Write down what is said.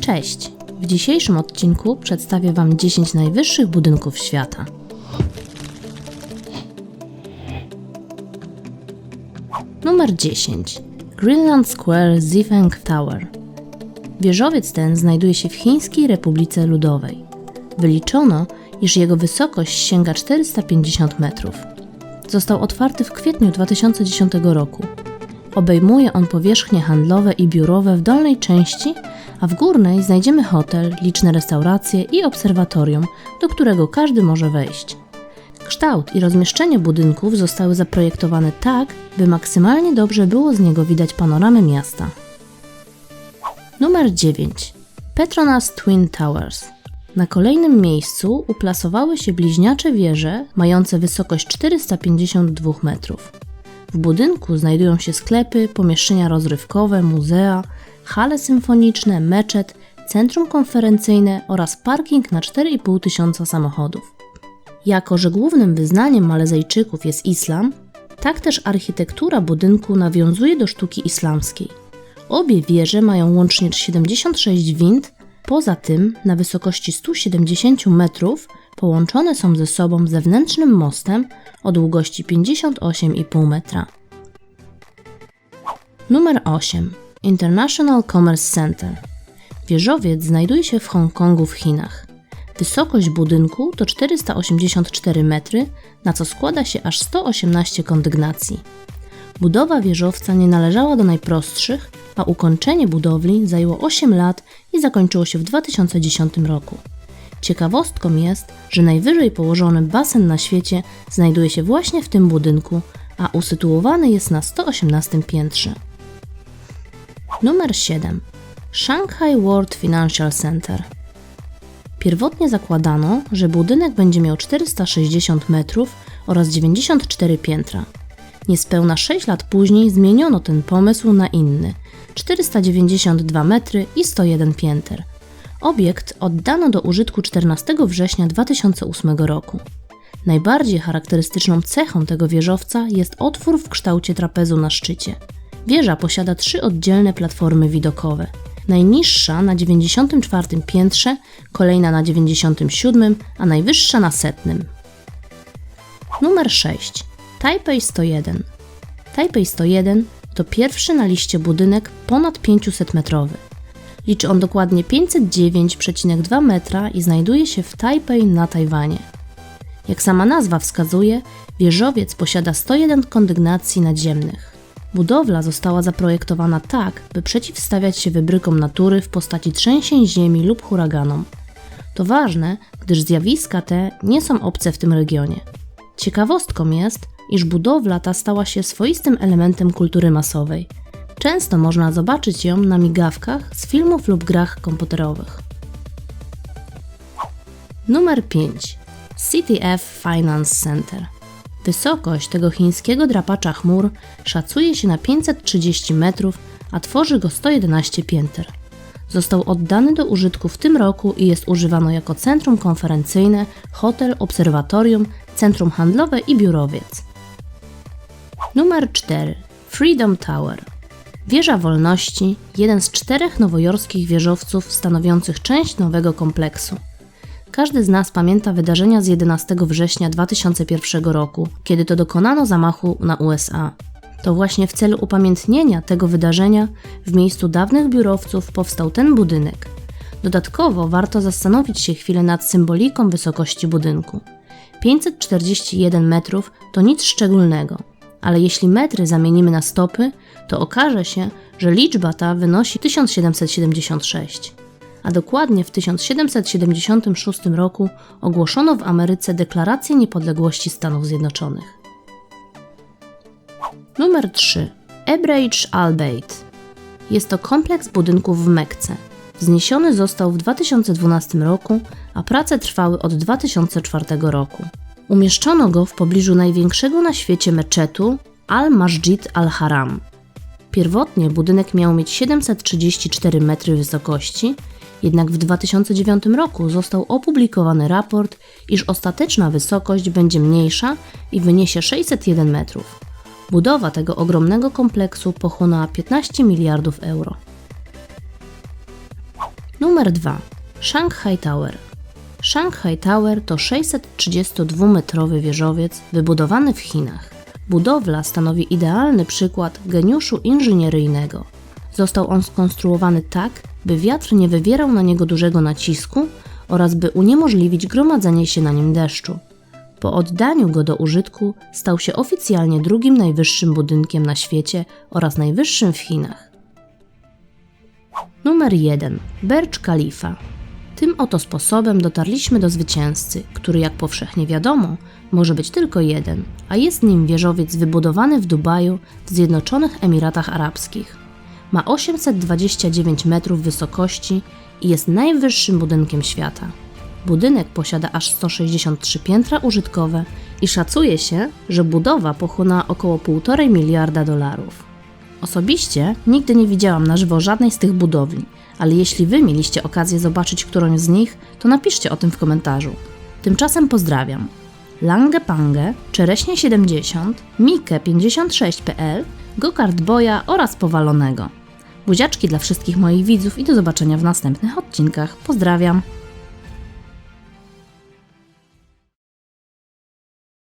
Cześć! W dzisiejszym odcinku przedstawię Wam 10 najwyższych budynków świata. Numer 10. Greenland Square Zifeng Tower. Wieżowiec ten znajduje się w Chińskiej Republice Ludowej. Wyliczono, iż jego wysokość sięga 450 metrów. Został otwarty w kwietniu 2010 roku. Obejmuje on powierzchnie handlowe i biurowe w dolnej części, a w górnej znajdziemy hotel, liczne restauracje i obserwatorium, do którego każdy może wejść. Kształt i rozmieszczenie budynków zostały zaprojektowane tak, by maksymalnie dobrze było z niego widać panoramę miasta. Numer 9. Petronas Twin Towers. Na kolejnym miejscu uplasowały się bliźniacze wieże mające wysokość 452 metrów. W budynku znajdują się sklepy, pomieszczenia rozrywkowe, muzea, hale symfoniczne, meczet, centrum konferencyjne oraz parking na 4,5 tysiąca samochodów. Jako, że głównym wyznaniem Malezejczyków jest islam, tak też architektura budynku nawiązuje do sztuki islamskiej. Obie wieże mają łącznie 76 wind, poza tym na wysokości 170 metrów połączone są ze sobą zewnętrznym mostem o długości 58,5 metra. Numer 8. International Commerce Center. Wieżowiec znajduje się w Hongkongu w Chinach. Wysokość budynku to 484 metry, na co składa się aż 118 kondygnacji. Budowa wieżowca nie należała do najprostszych, a ukończenie budowli zajęło 8 lat i zakończyło się w 2010 roku. Ciekawostką jest, że najwyżej położony basen na świecie znajduje się właśnie w tym budynku, a usytuowany jest na 118 piętrze. Numer 7. Shanghai World Financial Center. Pierwotnie zakładano, że budynek będzie miał 460 metrów oraz 94 piętra. Niespełna 6 lat później zmieniono ten pomysł na inny 492 metry i 101 pięter. Obiekt oddano do użytku 14 września 2008 roku. Najbardziej charakterystyczną cechą tego wieżowca jest otwór w kształcie trapezu na szczycie. Wieża posiada trzy oddzielne platformy widokowe. Najniższa na 94 piętrze, kolejna na 97, a najwyższa na setnym. Numer 6. Taipei 101. Taipei 101 to pierwszy na liście budynek ponad 500 metrowy. Liczy on dokładnie 509,2 metra i znajduje się w Taipei na Tajwanie. Jak sama nazwa wskazuje, wieżowiec posiada 101 kondygnacji nadziemnych. Budowla została zaprojektowana tak, by przeciwstawiać się wybrykom natury w postaci trzęsień ziemi lub huraganom. To ważne, gdyż zjawiska te nie są obce w tym regionie. Ciekawostką jest, iż budowla ta stała się swoistym elementem kultury masowej. Często można zobaczyć ją na migawkach z filmów lub grach komputerowych. Numer 5. CTF Finance Center. Wysokość tego chińskiego drapacza chmur szacuje się na 530 metrów, a tworzy go 111 pięter. Został oddany do użytku w tym roku i jest używano jako centrum konferencyjne, hotel, obserwatorium, centrum handlowe i biurowiec. Numer 4. Freedom Tower. Wieża Wolności, jeden z czterech nowojorskich wieżowców stanowiących część nowego kompleksu. Każdy z nas pamięta wydarzenia z 11 września 2001 roku, kiedy to dokonano zamachu na USA. To właśnie w celu upamiętnienia tego wydarzenia w miejscu dawnych biurowców powstał ten budynek. Dodatkowo warto zastanowić się chwilę nad symboliką wysokości budynku. 541 metrów to nic szczególnego, ale jeśli metry zamienimy na stopy, to okaże się, że liczba ta wynosi 1776. A dokładnie w 1776 roku ogłoszono w Ameryce Deklarację Niepodległości Stanów Zjednoczonych. Numer 3. Ebreich Al-Beit. Jest to kompleks budynków w Mekce. Wzniesiony został w 2012 roku, a prace trwały od 2004 roku. Umieszczono go w pobliżu największego na świecie meczetu Al-Masjid Al-Haram. Pierwotnie budynek miał mieć 734 metry wysokości, jednak w 2009 roku został opublikowany raport, iż ostateczna wysokość będzie mniejsza i wyniesie 601 metrów. Budowa tego ogromnego kompleksu pochłonęła 15 miliardów euro. Numer 2. Shanghai Tower. Shanghai Tower to 632-metrowy wieżowiec wybudowany w Chinach. Budowla stanowi idealny przykład geniuszu inżynieryjnego. Został on skonstruowany tak, by wiatr nie wywierał na niego dużego nacisku oraz by uniemożliwić gromadzenie się na nim deszczu. Po oddaniu go do użytku stał się oficjalnie drugim najwyższym budynkiem na świecie oraz najwyższym w Chinach. Numer 1. Burj Khalifa. Tym oto sposobem dotarliśmy do zwycięzcy, który jak powszechnie wiadomo, może być tylko jeden, a jest nim wieżowiec wybudowany w Dubaju w Zjednoczonych Emiratach Arabskich. Ma 829 metrów wysokości i jest najwyższym budynkiem świata. Budynek posiada aż 163 piętra użytkowe i szacuje się, że budowa pochłonęła około 1,5 miliarda dolarów. Osobiście nigdy nie widziałam na żywo żadnej z tych budowli, ale jeśli Wy mieliście okazję zobaczyć którąś z nich, to napiszcie o tym w komentarzu. Tymczasem pozdrawiam. Lange Pange, Czereśnie 70, Mike 56pl, Gokart Boja oraz Powalonego. Buziaczki dla wszystkich moich widzów i do zobaczenia w następnych odcinkach. Pozdrawiam!